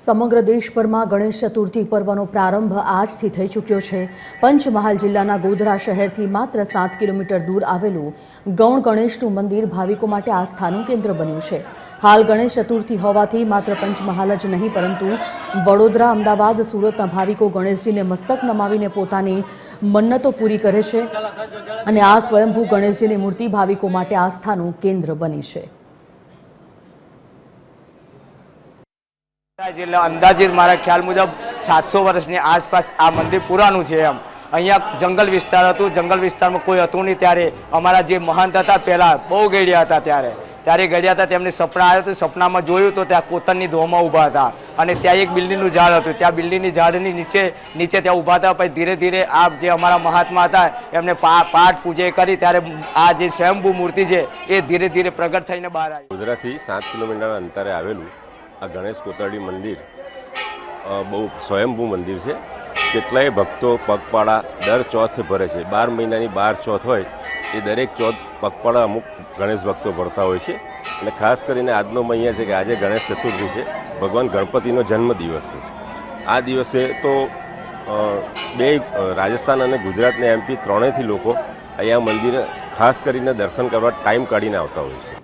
સમગ્ર દેશભરમાં ગણેશ ચતુર્થી પર્વનો પ્રારંભ આજથી થઈ ચૂક્યો છે. પંચમહાલ જિલ્લાના ગોધરા શહેરથી માત્ર સાત કિલોમીટર દૂર આવેલું ગૌણ ગણેશનું મંદિર ભાવિકો માટે આસ્થાનું કેન્દ્ર બન્યું છે. હાલ ગણેશ ચતુર્થી હોવાથી માત્ર પંચમહાલ જ નહીં, પરંતુ વડોદરા, અમદાવાદ, સુરતના ભાવિકો ગણેશજીને મસ્તક નમાવીને પોતાની મન્નતો પૂરી કરે છે અને આ સ્વયંભૂ ગણેશજીની મૂર્તિ ભાવિકો માટે આસ્થાનું કેન્દ્ર બની છે. એટલે અંદાજિત મારા ખ્યાલ મુજબ સાતસો વર્ષની આસપાસ આ મંદિર પુરાનું છે એમ. અહીંયા જંગલ વિસ્તાર હતું. જંગલ વિસ્તારમાં કોઈ હતું નહીં ત્યારે અમારા જે મહંત હતા પહેલાં, બહુ ગળ્યા હતા ત્યારે. ત્યારે ગળ્યા હતા, તેમને સપના આવ્યું હતું સપનામાં જોયું તો ત્યાં કોતરની ધોમાં ઊભા હતા. અને ત્યાં એક બિલ્ડીનું ઝાડ હતું. ત્યાં બિલ્ડીની ઝાડની નીચે નીચે ત્યાં ઊભા હતા. પછી ધીરે ધીરે આ જે અમારા મહાત્મા હતા, એમને પાઠ, પૂજે કરી ત્યારે આ જે સ્વયંભૂ મૂર્તિ છે એ ધીરે ધીરે પ્રગટ થઈને બહાર આવી. ગુજરાતથી સાત કિલોમીટર અંતરે આવેલું આ ગણેશ કોતરડી મંદિર બહુ સ્વયંભૂ મંદિર છે. કેટલાય ભક્તો પગપાળા દર ચોથે ભરે છે. બાર મહિનાની બાર ચોથ હોય એ દરેક ચોથ પગપાળા અમુક ગણેશ ભક્તો ભરતા હોય છે. અને ખાસ કરીને આજનો મહિના છે કે આજે ગણેશ ચતુર્થી છે. ભગવાન ગણપતિનો જન્મ દિવસ છે. આ દિવસે તો બે રાજસ્થાન અને ગુજરાતના એમપી ત્રણેયથી લોકો અહીંયા મંદિરે ખાસ કરીને દર્શન કરવા ટાઈમ કાઢીને આવતા હોય છે.